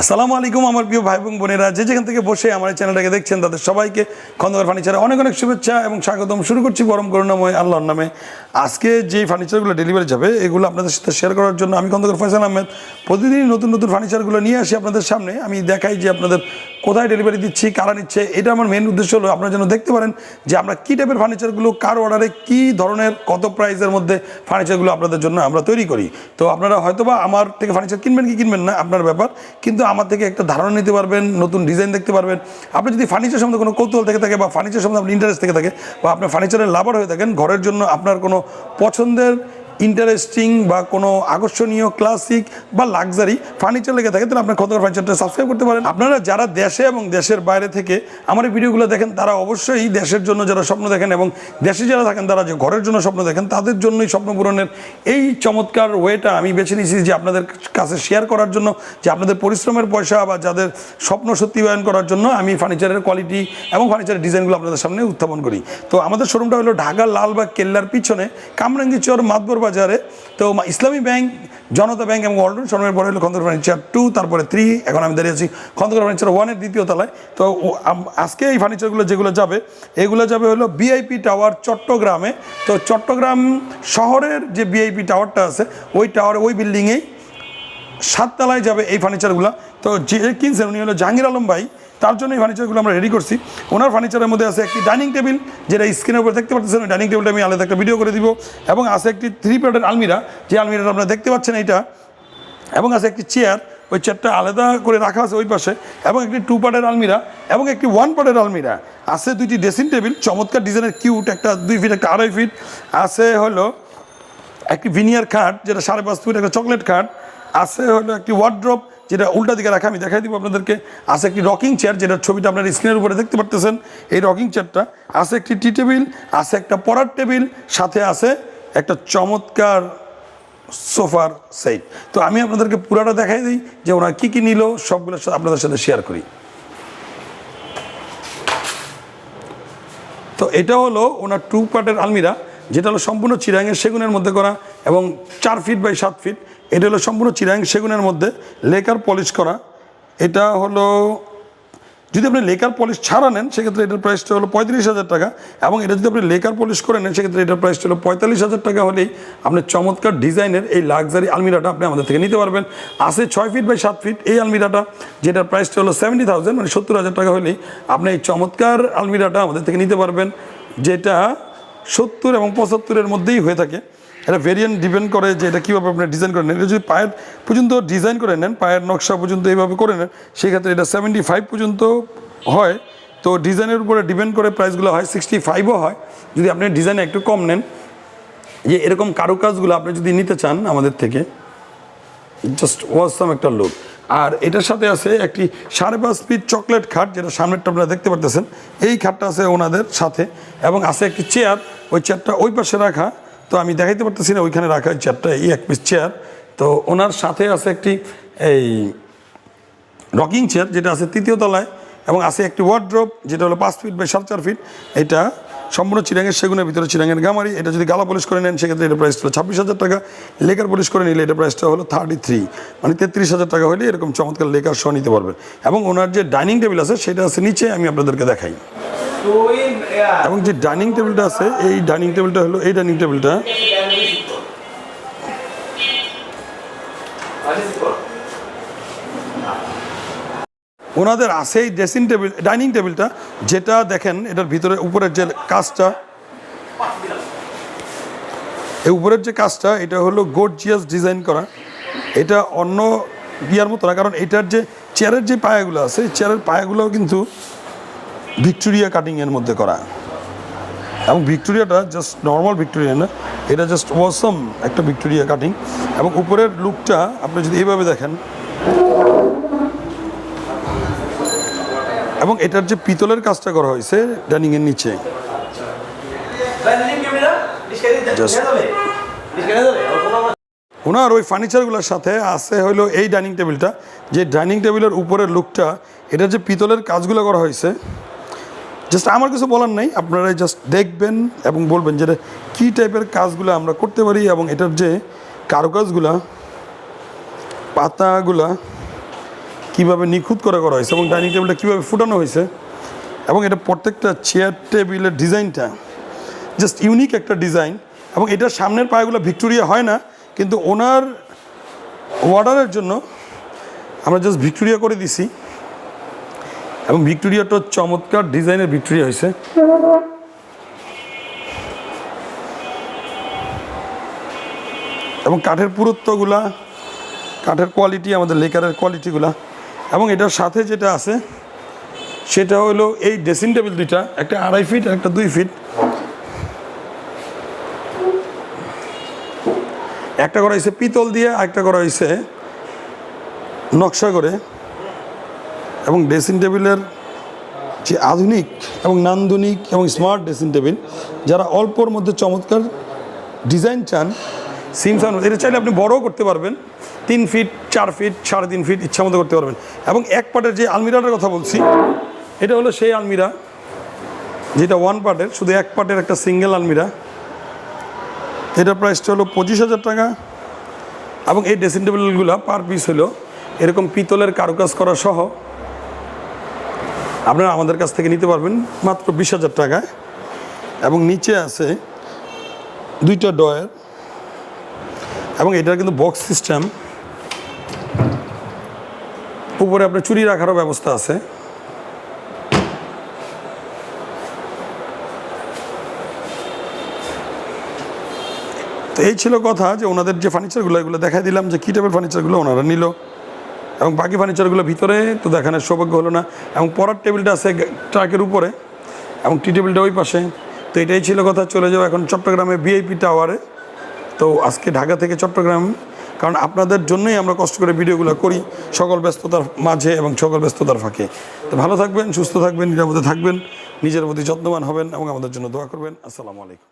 আসসালামু আলাইকুম আমার প্রিয় ভাই এবং বোনেরা। যে যেখান থেকে বসে আমার চ্যানেলটাকে দেখছেন, তাদের সবাইকে খন্দকার ফার্নিচারে অনেক অনেক শুভেচ্ছা এবং স্বাগতম। শুরু করছি গরম করুণাময় আল্লাহর নামে। আজকে যে ফার্নিচারগুলো ডেলিভারি যাবে, এগুলো আপনাদের সাথে শেয়ার করার জন্য আমি খন্দকার ফয়সাল আহমেদ। প্রতিদিনই নতুন নতুন ফার্নিচারগুলো নিয়ে আসি আপনাদের সামনে। আমি দেখাই যে আপনাদের কোথায় ডেলিভারি দিচ্ছি, কারা নিচ্ছে, এটা আমার মেন উদ্দেশ্য হলো আপনারা যেন দেখতে পারেন যে আমরা কী টাইপের ফার্নিচারগুলো কার অর্ডারে কী ধরনের, কত প্রাইসের মধ্যে ফার্নিচারগুলো আপনাদের জন্য আমরা তৈরি করি। তো আপনারা হয়তোবা আমার থেকে ফার্নিচার কিনবেন কি কিনবেন না, আপনার ব্যাপার। কিন্তু আমার থেকে একটা ধারণা নিতে পারবেন, নতুন ডিজাইন দেখতে পারবেন। আপনি যদি ফার্নিচার সম্বন্ধে কোনো কৌতূহল থেকে থাকে বা ফার্নিচার সম্বন্ধে আপনার ইন্টারেস্ট থেকে থাকে বা আপনার ফার্নিচারের লাভার হয়ে থাকেন, ঘরের জন্য আপনার কোনো পছন্দের ইন্টারেস্টিং বা কোনো আকর্ষণীয় ক্লাসিক বা লাক্সারি ফার্নিচার লেগে থাকে, তাহলে আপনার খন্দকার ফার্নিচারটা সাবস্ক্রাইব করতে পারেন। আপনারা যারা দেশে এবং দেশের বাইরে থেকে আমার এই ভিডিওগুলো দেখেন, তারা অবশ্যই দেশের জন্য যারা স্বপ্ন দেখেন এবং দেশে যারা থাকেন, তারা যে ঘরের জন্য স্বপ্ন দেখেন, তাদের জন্যই স্বপ্ন পূরণের এই চমৎকার ওয়েটা আমি বেছে নিয়েছি যে আপনাদের কাছে শেয়ার করার জন্য, যে আপনাদের পরিশ্রমের পয়সা বা যাদের স্বপ্ন সত্যিবায়ন করার জন্য আমি ফার্নিচারের কোয়ালিটি এবং ফার্নিচারের ডিজাইনগুলো আপনাদের সামনে উত্থাপন করি। তো আমাদের শোরুমটা হলো ঢাকা লালবাগ কেল্লার পিছনে কামরাঙ্গি চর মাতবর বাজারে। তো ইসলামী ব্যাংক, জনতা ব্যাংক এবং ওয়ার্ল্ড শোরুমের পরে হলো খন্দকার ফার্নিচার টু, তারপরে থ্রি, এখন আমি দাঁড়িয়ে আছি খন্দকার ফার্নিচার ওয়ানের দ্বিতীয় তলায়। তো আজকে এই ফার্নিচারগুলো যেগুলো যাবে, এগুলো যাবে হলো বিআইপি টাওয়ার চট্টগ্রামে। তো চট্টগ্রাম শহরের যে বিআইপি টাওয়ারটা আছে, ওই টাওয়ার, ওই বিল্ডিংয়েই সাততলায় যাবে এই ফার্নিচারগুলো। তো যে কিনছেন উনি হলো জাহাঙ্গীর আলম ভাই তার জন্য এই ফার্নিচারগুলো আমরা রেডি করছি। ওনার ফার্নিচারের মধ্যে আছে একটি ডাইনিং টেবিল যেটা স্ক্রিনের উপর দেখতে পাচ্ছেন। ডাইনিং টেবিলটা আমি আলাদা একটা ভিডিও করে দিব। এবং আছে একটি থ্রি প্লেটের আলমিরা যে আলমিরাটা আপনারা দেখতে পাচ্ছেন এইটা। এবং আছে একটি চেয়ার ওই চেয়ারটা আলাদা করে রাখা আছে ওই পাশে। এবং একটি টু পার্টের আলমিরা এবং একটি ওয়ান পার্টের আলমিরা আছে দুইটি ড্রেসিং টেবিল চমৎকার ডিজাইনের কিউট একটা দুই ফিট একটা আড়াই ফিট আছে হলো একটি ভিনিয়ার খাট, যেটা সাড়ে পাঁচ ফুট একটা চকলেট খাট। আছে হলো একটি ওয়ার্ড্রপ যেটা উল্টা দিকে রাখা, আমি দেখাই দিব আপনাদেরকে। আছে একটি রকিং চেয়ার যেটার ছবিটা আপনার স্ক্রিনের উপরে দেখতে পারতেছেন। এই রকিং চেয়ারটা আছে একটি টি টেবিল আছে একটা পড়ার টেবিল সাথে আছে একটা চমৎকার সোফার সেট। তো আমি আপনাদেরকে পুরাটা দেখাই দিই, যে ওরা কী কী নিল, সবগুলো সাথে আপনাদের সাথে শেয়ার করি। তো এটা হলো ওনার টু পার্টের আলমিরা। যেটা হলো সম্পূর্ণ চিরাঙের সেগুনের মধ্যে করা এবং চার ফিট বাই সাত ফিট এটা হলো সম্পূর্ণ চিরাং সেগুনের মধ্যে লেকার পলিশ করা। এটা হলো, যদি আপনি লেকার পলিশ ছাড়া নেন, সেক্ষেত্রে এটার প্রাইসটা হলো পঁয়ত্রিশ হাজার টাকা এবং এটা যদি আপনি লেকার পলিশ করে নেন, সেক্ষেত্রে এটার প্রাইসটা হলো পঁয়তাল্লিশ হাজার টাকা হলেই আপনি চমৎকার ডিজাইনের এই লাক্সারি আলমিরাটা আপনি আমাদের থেকে নিতে পারবেন। আছে ছয় ফিট বাই সাত ফিট এই আলমিরাটা, যেটার প্রাইসটা হলো সেভেন্টি থাউজেন্ড মানে সত্তর হাজার টাকা হলেই আপনি এই চমৎকার আলমিরাটা আমাদের থেকে নিতে পারবেন, যেটা সত্তর এবং পঁচাত্তরের মধ্যেই হয়ে থাকে। এটা ভেরিয়েন্ট ডিপেন্ড করে যে এটা কীভাবে আপনি ডিজাইন করে নেন। এটা যদি পায়ের পর্যন্ত ডিজাইন করে নেন, পায়ের নকশা পর্যন্ত এইভাবে করে নেন, সেক্ষেত্রে এটা সেভেন্টি ফাইভ পর্যন্ত হয়। তো ডিজাইনের উপরে ডিপেন্ড করে প্রাইসগুলো হয় সিক্সটি ফাইভও হয়। যদি আপনি ডিজাইন একটু কম নেন, যে এরকম কারুকাজগুলো আপনি যদি নিতে চান আমাদের থেকে জাস্ট ওয়াসাম একটা লুক আর এটার সাথে আছে একটি সাড়ে পাঁচ ফিট চকলেট খাট, যেটা সামনেরটা আপনারা দেখতে পারতেছেন। এই খাটটা আছে ওনাদের সাথে এবং আছে একটি চেয়ার ওই চেয়ারটা ওই পাশে রাখা। তো আমি দেখাইতে পারতেছি না, ওইখানে রাখা ওই চেয়ারটা এই এক পিস চেয়ার তো ওনার সাথে আছে একটি এই রকিং চেয়ার যেটা আছে তৃতীয় তলায় এবং আছে একটি ওয়ার্ড্রোপ যেটা হলো পাঁচ ফিট বাই সাড়ে চার ফিট এটা সম্পূর্ণ চিরাঙের সেগুনের ভিতরে চিরাঙের গামারি। এটা যদি গালা পলিশ করে নেন সেক্ষেত্রে এটা প্রাইস হলো ছাব্বিশ হাজার টাকা। লেকার পলিশ করে নিলে এটা প্রাইসটা হলো থার্টি থ্রি মানে তেত্রিশ হাজার টাকা হলে এরকম চমৎকার লেকার সহ নিতে পারবেন এবং ওনার যে ডাইনিং টেবিল আছে সেটা আছে নিচে আমি আপনাদেরকে দেখাই। এবং যে ডাইনিং টেবিলটা আছে এই ডাইনিং টেবিলটা হলো এই ডাইনিং টেবিলটা ওনাদের আছে এই ড্রেসিং টেবিল ডাইনিং টেবিলটা যেটা দেখেন, এটার ভিতরে উপরের যে কাজটা, এই উপরের যে কাজটা, এটা হলো গোর্জিয়াস ডিজাইন করা। এটা অন্য বিয়ার মতো না, কারণ এটার যে চেয়ারের যে পায়াগুলো আছে চেয়ারের পায়াগুলোও কিন্তু ভিক্টোরিয়া কাটিংয়ের মধ্যে করা। এবং ভিক্টোরিয়াটা জাস্ট নর্মাল ভিক্টোরিয়া না, এটা জাস্ট ওয়াসম একটা ভিক্টোরিয়া কাটিং এবং উপরের লুকটা আপনি যদি এইভাবে দেখেন এবং এটার যে পিতলের কাজটা করা হয়েছে ডাইনিংয়ের নিচে। ওনার ওই ফার্নিচারগুলোর সাথে আছে হলো এই ডাইনিং টেবিলটা। যে ডাইনিং টেবিলের উপরের লুকটা এটা যে পিতলের কাজগুলো করা হয়েছে জাস্ট আমার কিছু বলার নাই আপনারা জাস্ট দেখবেন এবং বলবেন যে কী টাইপের কাজগুলো আমরা করতে পারি এবং এটার যে কারুকাজগুলা পাতাগুলা কীভাবে নিখুঁত করে করা হয়েছে এবং ডাইনিং টেবিলটা কীভাবে ফুটানো হয়েছে এবং এটা প্রত্যেকটা চেয়ার টেবিলের ডিজাইনটা জাস্ট ইউনিক একটা ডিজাইন এবং এটার সামনের পায়গুলো ভিক্টোরিয়া হয় না, কিন্তু ওনার অর্ডারের জন্য আমরা জাস্ট ভিক্টোরিয়া করে দিছি এবং ভিক্টোরিয়াটা চমৎকার ডিজাইনের ভিক্টোরিয়া হয়েছে। এবং কাঠের পুরুত্বগুলা, কাঠের কোয়ালিটি আমাদের লেকারের কোয়ালিটিগুলা এবং এটার সাথে যেটা আছে, সেটা হলো এই ড্রেসিং টেবিল দুইটা, একটা আড়াই ফিট আর একটা দুই ফিট। একটা করা হয়েছে পিতল দিয়ে একটা করা হয়েছে নকশা করে। এবং ড্রেসিং টেবিলের যে আধুনিক এবং নান্দনিক এবং স্মার্ট ড্রেসিং টেবিল, যারা অল্পর মধ্যে চমৎকার ডিজাইন চান, সিমসান এটা চাইলে আপনি বড়ও করতে পারবেন। তিন ফিট চার ফিট সাড়ে তিন ফিট ইচ্ছা মতো করতে পারবেন। এবং এক পার্টের যে আলমিরাটার কথা বলছি, এটা হলো সেই আলমিরা, যেটা ওয়ান পার্টের শুধু এক পার্টের একটা সিঙ্গেল আলমিরা। এটার প্রাইসটা হলো পঁচিশ হাজার টাকা। এবং এই ড্রেসিং টেবিলগুলো পার পিস হলো এরকম পিতলের কারুকাজ করা সহ। আপনারা আমাদের কাছ থেকে নিতে পারবেন মাত্র বিশ হাজার টাকায়। এবং নিচে আছে দুইটা ডয়ের এবং এটার কিন্তু বক্স সিস্টেম উপরে আপনার চুরি রাখারও ব্যবস্থা আছে। তো এই ছিল কথা যে ওনাদের যে ফার্নিচারগুলো এগুলো দেখাই দিলাম যে কী টাইপের ফার্নিচারগুলো ওনারা নিল। এবং বাকি ফার্নিচারগুলো ভিতরে তো দেখানোর সৌভাগ্য হলো না। এবং পড়ার টেবিলটা আছে ট্রাকের উপরে এবং টি টেবিলটা ওই পাশে। তো এটাই ছিল কথা, চলে যাও এখন চট্টগ্রামে বিআইপি টাওয়ারে তো আজকে ঢাকা থেকে চট্টগ্রাম কারণ আপনাদের জন্যই আমরা কষ্ট করে ভিডিওগুলো করি সকল ব্যস্ততার মাঝে এবং সকল ব্যস্ততার ফাঁকে। তো ভালো থাকবেন, সুস্থ থাকবেন, নিরাপদে থাকবেন, নিজের প্রতি যত্নবান হবেন এবং আমাদের জন্য দোয়া করবেন। আসসালামু আলাইকুম।